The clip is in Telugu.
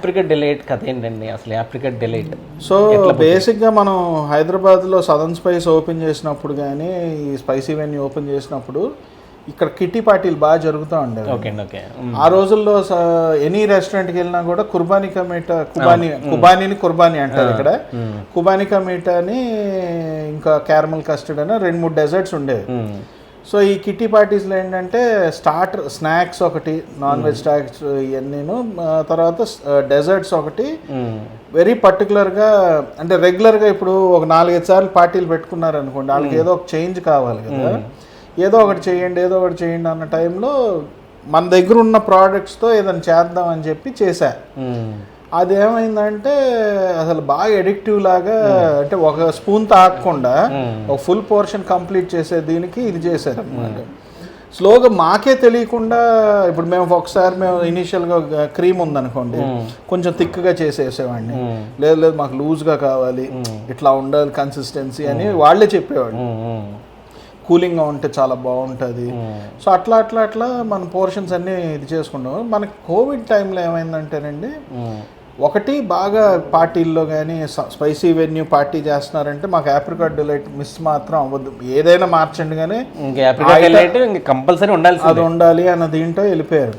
ఆప్రికా డిలైట్ కథ ఏంటండి? అసలు ఆప్రికా డిలైట్ సో బేసిక్గా మనం హైదరాబాద్లో సదన్ స్పైస్ ఓపెన్ చేసినప్పుడు కానీ ఈ స్పైసీ వెన్యూ ఓపెన్ చేసినప్పుడు ఇక్కడ కిట్టి పార్టీలు బాగా జరుగుతూ ఉండేవి. ఓకే ఓకే ఆ రోజుల్లో ఎనీ రెస్టారెంట్కి వెళ్ళినా కూడా కుర్బానీ కా మీట కుబానీ కుబానీని కుర్బానీ అంటారు ఇక్కడ. కుబానీ కా మీట అని ఇంకా క్యారమల్ కస్టర్డ్ అని రెండు మూడు డెజర్ట్స్ ఉండేవి. సో ఈ కిట్టి పార్టీస్లో ఏంటంటే స్టార్టర్ స్నాక్స్ ఒకటి నాన్ వెజ్ స్నాక్స్ ఇవన్నీను. తర్వాత డెజర్ట్స్ ఒకటి. వెరీ పర్టికులర్గా అంటే రెగ్యులర్గా ఇప్పుడు ఒక నాలుగైదు సార్లు పార్టీలు పెట్టుకున్నారు అనుకోండి వాళ్ళకి ఏదో ఒక చేంజ్ కావాలి కదా. ఏదో ఒకటి చేయండి ఏదో ఒకటి చేయండి అన్న టైంలో మన దగ్గర ఉన్న ప్రోడక్ట్స్తో ఏదైనా చేద్దాం అని చెప్పి చేశా. అది ఏమైందంటే అసలు బాగా ఎడిక్టివ్ లాగా అంటే ఒక స్పూన్ తాగకుండా ఒక ఫుల్ పోర్షన్ కంప్లీట్ చేసే దీనికి ఇది చేశారు అనమాట స్లోగా మాకే తెలియకుండా ఇప్పుడు మేము ఒకసారి మేము ఇనీషియల్గా క్రీమ్ ఉందనుకోండి కొంచెం థిక్గా చేసేసేవాడిని. లేదు లేదు మాకు లూజ్గా కావాలి ఇట్లా ఉండాలి కన్సిస్టెన్సీ అని వాళ్ళే చెప్పేవాళ్ళు. కూలింగ్గా ఉంటే చాలా బాగుంటుంది. సో అట్లా అట్లా అట్లా మన పోర్షన్స్ అన్నీ ఇది చేసుకుంటాం. మనకి కోవిడ్ టైంలో ఏమైందంటేనండి ఒకటి బాగా పార్టీల్లో కానీ స్పైసీ వెన్యూ పార్టీ చేస్తున్నారంటే మాకు ఆప్రికాట్ డిలైట్ మిస్ మాత్రం అవ్వద్దు ఏదైనా మార్చండి కానీ కంపల్సరీ ఉండాల్సింది. అది ఉండాలి అన్న దీంట్లో వెళ్ళిపోయారు.